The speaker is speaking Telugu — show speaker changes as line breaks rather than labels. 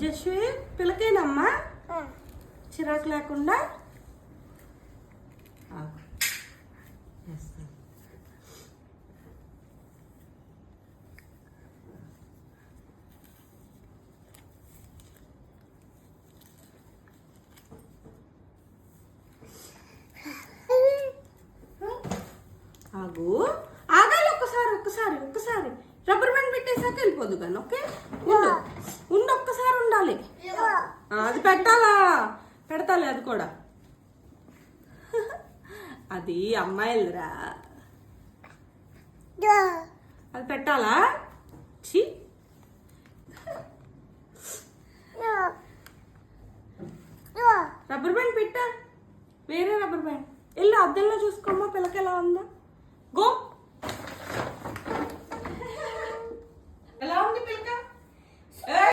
జస్వి పిల్లకేనమ్మా చిరాకు లేకుండా. ఆగు. ఆగాలి ఒక్కసారి ఒక్కసారి ఒక్కసారి. రబ్బర్ బ్యాండ్ పెట్టేసాక వెళ్ళిపోదు కానీ ఓకే? ఉండు. ఆ, అది పెట్టాలా? పెడతాలే అది కూడా. అది అమ్మాయిలరా. అది పెట్టాలా? ఛీ. రబ్బర్ బ్యాండ్ పెట్టా. వేరే రబ్బర్ బ్యాండ్ వెళ్ళి అద్దంలో చూసుకోమ్మా పిల్లకి